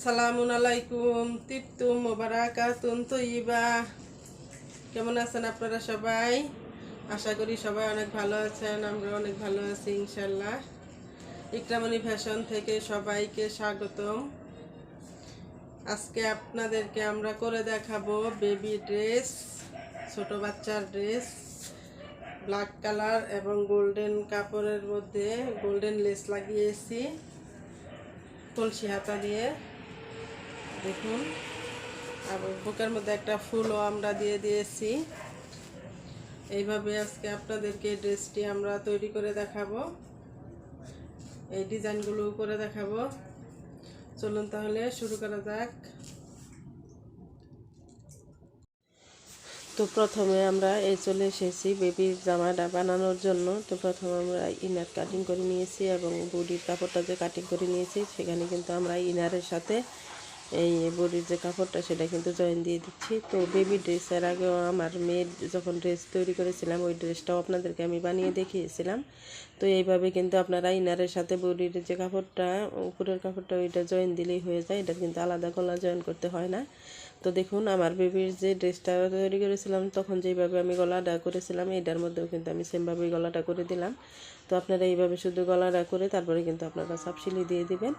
সালামুন আলাইকুম তিপ্তুম মোবারাকাতুন তৈবা কেমন আছেন আপনারা সবাই? আশা করি সবাই অনেক ভালো আছেন, আমরা অনেক ভালো আছি ইনশাল্লাহ ইকরামণি ফ্যাশন থেকে সবাইকে স্বাগতম। আজকে আপনাদেরকে আমরা করে দেখাবো বেবি ড্রেস, ছোট বাচ্চার ড্রেস, ব্ল্যাক কালার এবং গোল্ডেন কাপড়ের মধ্যে, গোল্ডেন লেস লাগিয়েছি কলসি হাতা দিয়ে। দেখুন। আর বুকের মধ্যে একটা ফুলও আমরা দিয়ে দিয়েছি। এইভাবে আজকে আপনাদেরকে ড্রেসটি আমরা তৈরি করে দেখাবো। এই ডিজাইনগুলো করে দেখাবো। চলুন তাহলে শুরু করা যাক। তো প্রথমে আমরা এই চলে এসেছি বেবির জামাটা বানানোর জন্য। তো প্রথমে আমরা ইনার কাটিং করে নিয়েছি এবং বডির কাপড়টা যে কাটিং করে নিয়েছি, সেখানে কিন্তু আমরা ইনারের সাথে এই বডির যে কাপড়টা, সেটা কিন্তু জয়েন দিয়ে দিচ্ছি। তো বেবি ড্রেসের আগেও আমার মেয়ের যখন ড্রেস তৈরি করেছিলাম, ওই ড্রেসটাও আপনাদেরকে আমি বানিয়ে দেখিয়েছিলাম। তো এইভাবে কিন্তু আপনারা ইনারের সাথে বডির যে কাপড়টা, উপরের কাপড়টা, ওইটা জয়েন দিলেই হয়ে যায়। এটা কিন্তু আলাদা গলা জয়েন করতে হয় না। তো দেখুন, আমার বেবির যে ড্রেসটা তৈরি করেছিলাম, তখন যেভাবে আমি গলাটা করেছিলাম এইটার মধ্যেও কিন্তু আমি সেমভাবেই গলাটা করে দিলাম। তো আপনারা এইভাবে শুধু গলাটা করে, তারপরে কিন্তু আপনারা সাপসিলি দিয়ে দিবেন।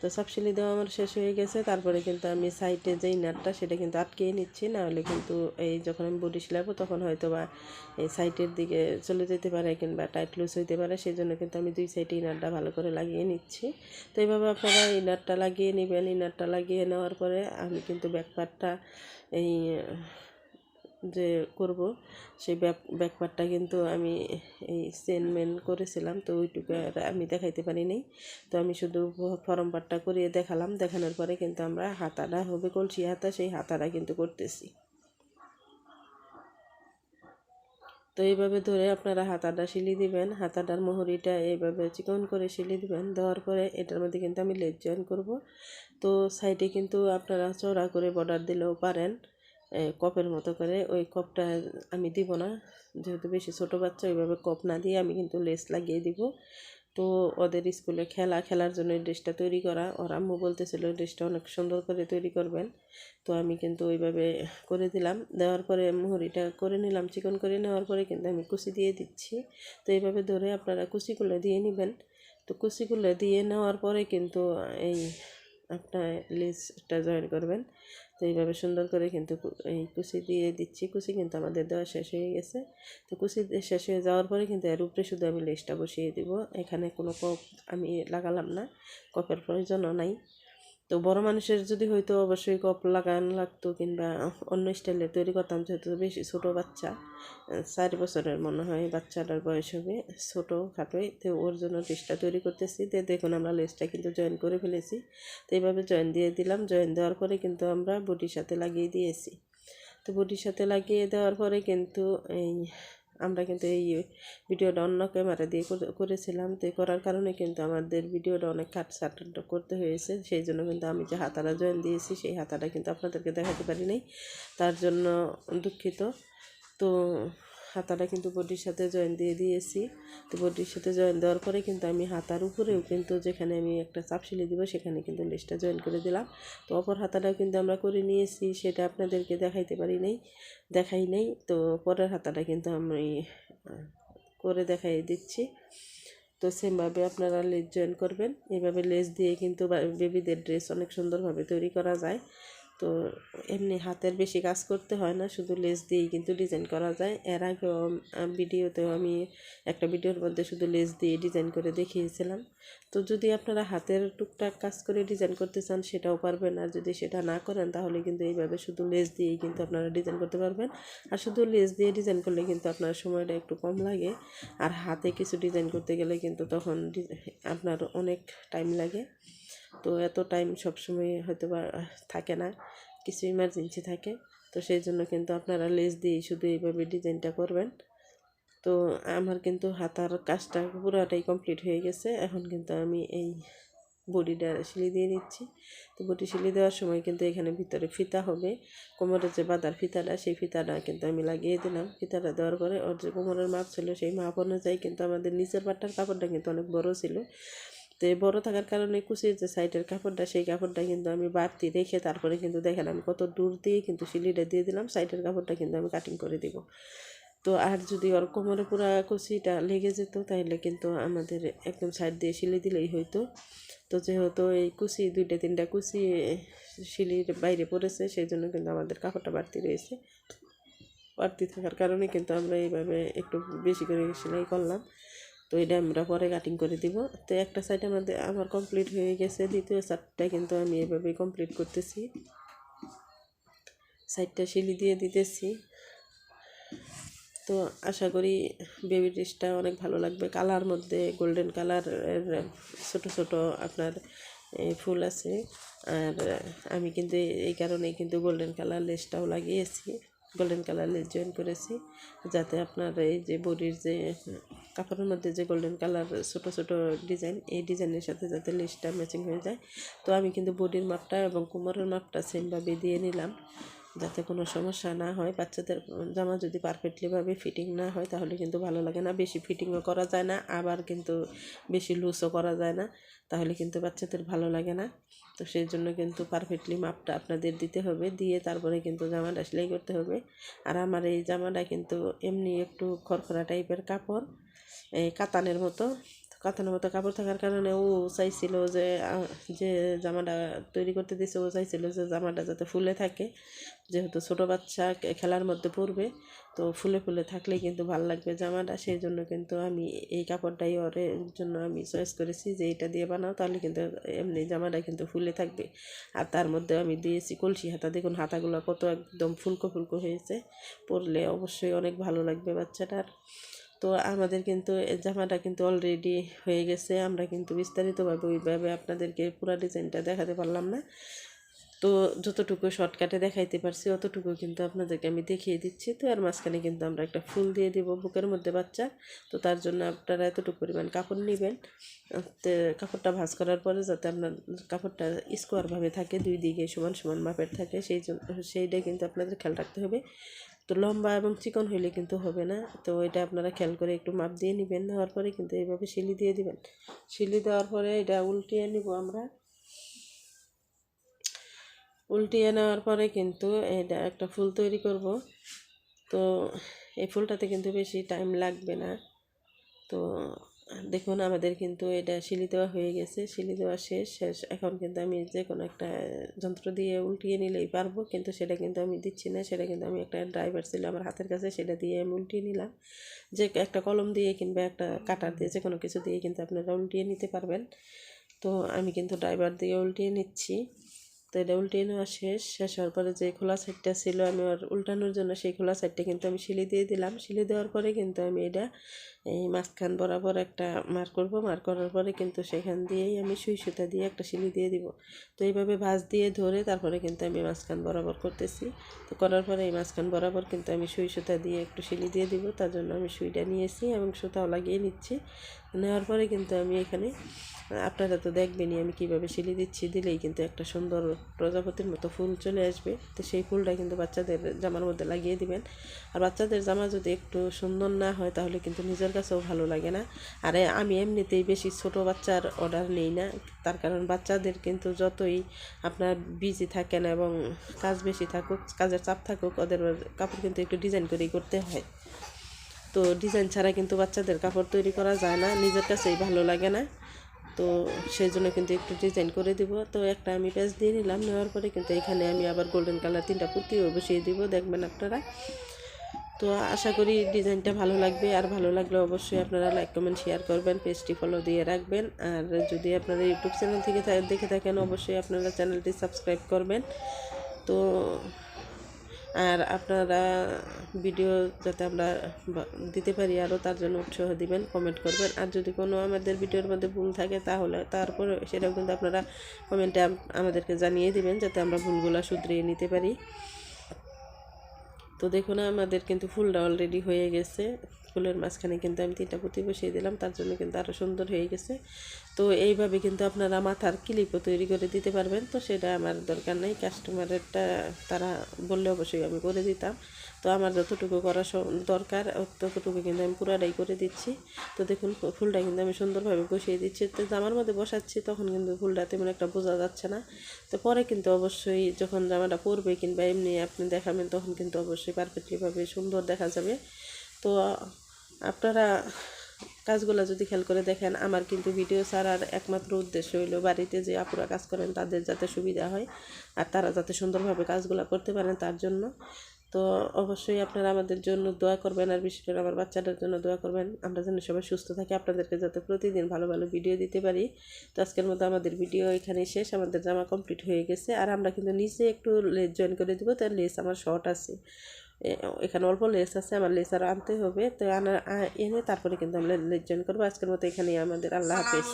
তো সাপসিলি দেওয়া আমার শেষ হয়ে গেছে। তারপরে কিন্তু আমি সাইডে যেই নাটটা সেটা কিন্তু আটকিয়ে নিচ্ছি। না হলে কিন্তু এই যখন আমি বডি সিলাবো তখন হয়তো বা এই সাইডের দিকে চলে যেতে পারে কিংবা টাইট লুজ হইতে পারে। সেই জন্য কিন্তু আমি দুই সাইডে ইনারটা ভালো করে লাগিয়ে নিচ্ছি। তো এইভাবে আপনারা ইনারটা লাগিয়ে নেবেন। ইনারটা লাগিয়ে নেওয়ার পরে আমি কিন্তু ব্যাকপারটা এই যে করব, সেই ব্যাক ব্যাকপারটা কিন্তু আমি এই চেন মেন করেছিলাম, তো ওইটুকু আর আমি দেখাইতে পারি নাই। তো আমি শুধু ফরম পাটটা করিয়ে দেখালাম, দেখানোর পরে কিন্তু আমরা হাতাটা হবে কলসি হাতা, সেই হাতাটা কিন্তু করতেছি। তো এইভাবে ধরে আপনারা হাতাটা শিলি দিবেন, হাতাটার মোহরিটা এইভাবে চিকন করে শিলি দিবেন, দেওয়ার পরে এটার মধ্যে কিন্তু আমি লেজ জয়েন করব। তো সাইডে কিন্তু আপনারা চড়া করে বর্ডার দিলেও পারেন। কপের মতো করে ওই কপটা আমি দিব না। যেহেতু বেশি ছোট বাচ্চা, ওইভাবে কপ না দিয়ে আমি কিন্তু লেস লাগিয়ে দিব। তো ওদের স্কুলে খেলা, খেলার জন্য এই ড্রেসটা তৈরি করা। ওর আম্মু বলতেছিল, ড্রেসটা অনেক সুন্দর করে তৈরি করবেন। তো আমি কিন্তু ওইভাবে করে দিলাম। দেওয়ার পরে মুহুরিটা করে নিলাম, চিকন করে নেওয়ার পরে কিন্তু আমি কুচি দিয়ে দিচ্ছি। তো এইভাবে ধরে আপনারা কুচিগুলো দিয়ে নেবেন। তো কুচিগুলো দিয়ে নেওয়ার পরে কিন্তু এই আপনার লেসটা জয়েন করবেন। তো এইভাবে সুন্দর করে কিন্তু এই কুচি দিয়ে দিচ্ছি। কুচি কিন্তু আমাদের দেওয়া শেষ হয়ে গেছে। তো কুচি শেষ হয়ে যাওয়ার পরে কিন্তু এর উপরে শুধু আমি লেসটা বসিয়ে দিব। এখানে কোনো কপ আমি লাগালাম না। কপের প্রয়োজনও নাই। তো বড় মানুষের যদি হয়তো অবশ্যই কপ লাগানো লাগতো কিংবা অন্য স্টাইলে তৈরি করতাম, যেহেতু বেশি ছোট বাচ্চা চার বছরের মনে হয় বাচ্চাটার বয়স হবে, ছোটো খাটোই। তো ওর জন্য ড্রেসটা তৈরি করতেছি। তো দেখুন আমরা লেসটা কিন্তু জয়েন করে ফেলেছি। তো এইভাবে জয়েন দিয়ে দিলাম। জয়েন দেওয়ার পরে কিন্তু আমরা বডির সাথে লাগিয়ে দিয়েছি। তো বডির সাথে লাগিয়ে দেওয়ার পরে কিন্তু এই আমরা কিন্তু এই ভিডিওটা অন্য ক্যামেরা দিয়ে করেছিলাম। তো করার কারণে কিন্তু আমাদের ভিডিওটা অনেক কাট সাট করতে হয়েছে। সেই জন্য কিন্তু আমি যে হাতাটা জয়েন দিয়েছি, সেই হাতাটা কিন্তু আপনাদেরকে দেখাতে পারি নাই। তার জন্য দুঃখিত। তো হাতাটা কিন্তু বডির সাথে জয়েন দিয়ে দিয়েছি। তো বডির সাথে জয়েন দেওয়ার পরে কিন্তু আমি হাতার উপরেও কিন্তু যেখানে আমি একটা চাপ সিলে দিব, সেখানে কিন্তু লেসটা জয়েন করে দিলাম। তো অপর হাতাটাও কিন্তু আমরা করে নিয়েছি, সেটা আপনাদেরকে দেখাইতে পারি নাই, দেখাই নাই। তো পরের হাতাটা কিন্তু আমি করে দেখাই দিচ্ছি। তো সেমভাবে আপনারা লেস জয়েন করবেন। এইভাবে লেস দিয়ে কিন্তু বেবিদের ড্রেস অনেক সুন্দরভাবে তৈরি করা যায়। তো এমনি হাতের বেশি কাজ করতে হয় না, শুধু লেস দিয়েই কিন্তু ডিজাইন করা যায়। এর আগেও ভিডিওতেও আমি একটা ভিডিওর মধ্যে শুধু লেস দিয়ে ডিজাইন করে দেখিয়েছিলাম। তো যদি আপনারা হাতের টুকটাক কাজ করে ডিজাইন করতে চান, সেটাও পারবেন। আর যদি সেটা না করেন, তাহলে কিন্তু এইভাবে শুধু লেস দিয়েই কিন্তু আপনারা ডিজাইন করতে পারবেন। আর শুধু লেস দিয়ে ডিজাইন করলে কিন্তু আপনার সময়টা একটু কম লাগে। আর হাতে কিছু ডিজাইন করতে গেলে কিন্তু তখন আপনার অনেক টাইম লাগে। তো এত টাইম সবসময় হয়তো বা থাকে না। কিছু ইমার্জেন্সি থাকে। তো সেই জন্য কিন্তু আপনারা লেস দিয়ে শুধু এইভাবে ডিজাইনটা করবেন। তো আমার কিন্তু হাতার কাজটা পুরোটাই কমপ্লিট হয়ে গেছে। এখন কিন্তু আমি এই বডিটা সিলি দিয়ে নিচ্ছি। তো বডি সিলি দেওয়ার সময় কিন্তু এখানে ভিতরে ফিতা হবে। কোমরের যে বাদার ফিতাটা, সেই ফিতাটা কিন্তু আমি লাগিয়ে দিলাম। ফিতাটা দেওয়ার পরে ওর যে কোমরের মাপ ছিল, সেই মাপ অনুযায়ী কিন্তু আমাদের নিচের পাটটার কাপড়টা কিন্তু অনেক বড় ছিল। তো বড় থাকার কারণে কুচির যে সাইডের কাপড়টা, সেই কাপড়টা কিন্তু আমি বাড়তি রেখে তারপরে কিন্তু দেখেন আমি কত দূর দিয়ে কিন্তু সিলিটা দিয়ে দিলাম, সাইডের কাপড়টা কিন্তু আমি কাটিং করে দিব। তো আর যদি ওর কোমরে পুরা কুচিটা লেগে যেত তাহলে কিন্তু আমাদের একদম সাইড দিয়ে সিলি দিলেই হইতো। তো যেহেতু এই কুচি দুইটা, তিনটা কুচি সিলির বাইরে পড়েছে সেই জন্য কিন্তু আমাদের কাপড়টা বাড়তি রয়েছে। বাড়তি থাকার কারণে কিন্তু আমরা এইভাবে একটু বেশি করে সেলাই করলাম। তো এটা আমরা পরে কাটিং করে দিব। তো একটা সাইড আমাদের আমার কমপ্লিট হয়ে গেছে, দ্বিতীয় সাইডটা কিন্তু আমি এভাবেই কমপ্লিট করতেছি। সাইডটা সিলি দিয়ে দিতেছি। তো আশা করি বেবি ড্রেসটা অনেক ভালো লাগবে। কালার মধ্যে গোল্ডেন কালার ছোট ছোট আপনার ফুল আছে। আর আমি কিন্তু এই কারণে কিন্তু গোল্ডেন কালার লেসটাও লাগিয়েছি। গোল্ডেন কালার লেস জয়েন করেছি। যাতে আপনার এই যে বডির যে, কাপড়ের মধ্যে যে গোল্ডেন কালার ছোট ছোট ডিজাইন এই ডিজাইনের সাথে যাতে লেসটা ম্যাচিং হয়ে যায়। তো আমি কিন্তু বডির মাপটা এবং কোমরের মাপটা সেমভাবে দিয়ে নিলাম। যাতে কোনো সমস্যা না হয়। বাচ্চাদের জামা যদি পারফেক্টলিভাবে ফিটিং না হয়, তাহলে কিন্তু ভালো লাগে না। বেশি ফিটিংও করা যায় না, আবার কিন্তু বেশি লুজও করা যায় না। তাহলে কিন্তু বাচ্চাদের ভালো লাগে না। তো সেই জন্য কিন্তু পারফেক্টলি মাপটা আপনাদের দিতে হবে। দিয়ে তারপরে কিন্তু জামাটা সেলাই করতে হবে। আর আমার এই জামাটা কিন্তু এমনি একটু খরখরা টাইপের কাপড়, এই কাতানের মতো। কাতানের মতো কাপড় থাকার কারণে ও চাইছিল যে যে জামাটা তৈরি করতে দিয়েছে, ও চাইছিল যে জামাটা যাতে ফুলে থাকে। যেহেতু ছোটো বাচ্চা খেলার মধ্যে পড়বে, তো ফুলে ফুলে থাকলে কিন্তু ভালো লাগবে জামাটা। সেই জন্য কিন্তু আমি এই কাপড়টাই ওর জন্য আমি চয়েস করেছি যে এটা দিয়ে বানাও, তাহলে কিন্তু এমনি জামাটা কিন্তু ফুলে থাকবে। আর তার মধ্যে আমি দিয়েছি কলসি হাতা। দেখুন হাতাগুলো কত একদম ফুলকো ফুলকো হয়েছে। পরলে অবশ্যই অনেক ভালো লাগবে বাচ্চাটার। তো আমাদের কিন্তু জামাটা কিন্তু অলরেডি হয়ে গেছে। আমরা কিন্তু বিস্তারিতভাবে ওইভাবে আপনাদেরকে পুরো ডিজাইনটা দেখাতে পারলাম না। তো যতটুকু শর্টকাটে দেখাইতে পারছি, অতটুকু কিন্তু আপনাদেরকে আমি দেখিয়ে দিচ্ছি। তো আর মাঝখানে কিন্তু আমরা একটা ফুল দিয়ে দিব বুকের মধ্যে বাচ্চা। তো তার জন্য আপনারা এতটুকু পরিমাণ কাপড় নেবেন। কাপড়টা ভাঁজ করার পরে যাতে আপনার কাপড়টা স্কোয়ারভাবে থাকে, দুই দিকে সমান সমান মাপের থাকে, সেই জন্য, সেইটাই কিন্তু আপনাদের খেয়াল রাখতে হবে। তো লম্বা এবং চিকন হইলে কিন্তু হবে না। তো এটা আপনারা খেয়াল করে একটু মাপ দিয়ে নেবেন, নেওয়ার পরে কিন্তু এইভাবে শিলি দিয়ে দিবেন। শিলি দেওয়ার পরে এটা উল্টিয়ে নিব আমরা। উল্টিয়ে নেওয়ার পরে কিন্তু এটা একটা ফুল তৈরি করব। তো এই ফুলটাতে কিন্তু বেশি টাইম লাগবে না। তো দেখুন, আমাদের কিন্তু এটা শিলি দেওয়া হয়ে গেছে। শিলি দেওয়া শেষ। শেষ। এখন কিন্তু আমি যে কোনো একটা যন্ত্র দিয়ে উল্টিয়ে নিলেই পারব। কিন্তু সেটা কিন্তু আমি দিচ্ছি না। সেটা কিন্তু আমি একটা ড্রাইভার ছিল আমার হাতের কাছে, সেটা দিয়ে আমি উল্টিয়ে নিলাম। যে একটা কলম দিয়ে কিংবা একটা কাটার দিয়ে যে কোনো কিছু দিয়ে কিন্তু আপনারা উল্টিয়ে নিতে পারবেন। তো আমি কিন্তু ড্রাইভার দিয়ে উল্টিয়ে নিচ্ছি। তো এটা উল্টিয়ে নেওয়া শেষ। শেষ হওয়ার পরে যে খোলা সাইডটা ছিল, আমি ওর উল্টানোর জন্য সেই খোলা সাইডটা কিন্তু আমি সিলি দিয়ে দিলাম। সিলি দেওয়ার পরে কিন্তু আমি এটা এই মাঝখান বরাবর একটা মার করব। মার করার পরে কিন্তু সেখান দিয়েই আমি সুই সুতা দিয়ে একটা সিলি দিয়ে দিব। তো এইভাবে ভাঁজ দিয়ে ধরে তারপরে কিন্তু আমি মাঝখান বরাবর করতেছি। তো করার পরে এই মাঝখান বরাবর কিন্তু আমি সুই সুতা দিয়ে একটু সিলি দিয়ে দিব। তার জন্য আমি সুইটা নিয়েছি এবং সুতাও লাগিয়ে নিচ্ছি। নেওয়ার পরে কিন্তু আমি এখানে আপনারা তো দেখবেনই আমি কীভাবে সিলি দিচ্ছি, দিলেই কিন্তু একটা সুন্দর প্রজাপতির মতো ফুল চলে আসবে। তো সেই ফুলটা কিন্তু বাচ্চাদের জামার মধ্যে লাগিয়ে দিবেন। আর বাচ্চাদের জামা যদি একটু সুন্দর না হয়, তাহলে কিন্তু নিজের কাছেও ভালো লাগে না। আর আমি এমনিতেই বেশি ছোট বাচ্চার অর্ডার নেই না। তার কারণ বাচ্চাদের কিন্তু যতই আপনার বিজি থাকেন এবং কাজ বেশি থাকুক, কাজের চাপ থাকুক, ওদের কাপড় কিন্তু একটু ডিজাইন করেই করতে হয়। তো ডিজাইন ছাড়া কিন্তু বাচ্চাদের কাপড় তৈরি করা যায় না, নিজের কাছেই ভালো লাগে না। তো সেই জন্য কিন্তু একটু ডিজাইন করে দিব। তো একটা আমি পেজ দিয়ে নিলাম, নেওয়ার পরে কিন্তু এখানে আমি আবার গোল্ডেন কালার তিনটা পুঁতিও বসিয়ে দিব, দেখবেন আপনারা। তো আশা করি ডিজাইনটা ভালো লাগবে, আর ভালো লাগলে অবশ্যই আপনারা লাইক কমেন্ট শেয়ার করবেন, পেজটি ফলো দিয়ে রাখবেন। আর যদি আপনারা ইউটিউব চ্যানেল থেকে দেখে থাকেন, অবশ্যই আপনারা চ্যানেলটি সাবস্ক্রাইব করবেন। তো আর আপনারা ভিডিও যাতে আমরা দিতে পারি আরও, তার জন্য উৎসাহ দিবেন কমেন্ট করবেন। আর যদি কোনো আমাদের ভিডিওর মধ্যে ভুল থাকে, তাহলে তারপরে সেটাও কিন্তু আপনারা কমেন্টে আমাদেরকে জানিয়ে দিবেন, যাতে আমরা ভুলগুলো শুধরিয়ে নিতে পারি। তো দেখুন, আমাদের কিন্তু ফুলটা অলরেডি হয়ে গেছে। ফুলের মাঝখানে কিন্তু আমি তিনটা পুঁতি বসিয়ে দিলাম, তার জন্য কিন্তু আরও সুন্দর হয়ে গেছে। তো এইভাবে কিন্তু আপনারা মাথার ক্লিপও তৈরি করে দিতে পারবেন। তো সেটা আমার দরকার নেই, কাস্টমারেরটা তারা বললে অবশ্যই আমি করে দিতাম। তো আমার যতটুকু করা দরকার, ততটুকু কিন্তু আমি পুরাটাই করে দিচ্ছি। তো দেখুন ফুলটা কিন্তু আমি সুন্দরভাবে বসিয়ে দিচ্ছি। তো জামার মধ্যে বসাচ্ছি, তখন কিন্তু ফুলটা তেমন একটা বোঝা যাচ্ছে না। তো পরে কিন্তু অবশ্যই যখন জামাটা পরবে কিংবা এমনি আপনি দেখাবেন, তখন কিন্তু অবশ্যই পারফেক্টলিভাবে সুন্দর দেখা যাবে। তো, আপনারা কাজগুলো যদি খেয়াল করে দেখেন, আমার কিন্তু ভিডিও ছাড়ার একমাত্র উদ্দেশ্য হইল বাড়িতে যে আপুরা কাজ করেন, তাদের যাতে সুবিধা হয় আর তারা যাতে সুন্দরভাবে কাজগুলো করতে পারেন তার জন্য। তো, অবশ্যই আপনারা আমাদের জন্য দোয়া করবেন আর বিশেষ করে আমার বাচ্চাদের জন্য দোয়া করবেন। আমরা যেন সবাই সুস্থ থাকি, আপনাদেরকে যাতে প্রতিদিন ভালো ভালো ভিডিও দিতে পারি। তো, আজকের মতো আমাদের ভিডিও এখানে শেষ। আমাদের জামা কমপ্লিট হয়ে গেছে। আর আমরা কিন্তু নিচে একটু লেস জয়েন করে দিব, তার লেস আমার শর্ট আছে। এখানে অল্প লেস আছে আমার লেস আরও আনতে হবে। তো আনা এনে তারপরে কিন্তু আমরা লেস জয়েন করব। আজকের মতো এখানেই আমাদের। আল্লাহ হাফেজ।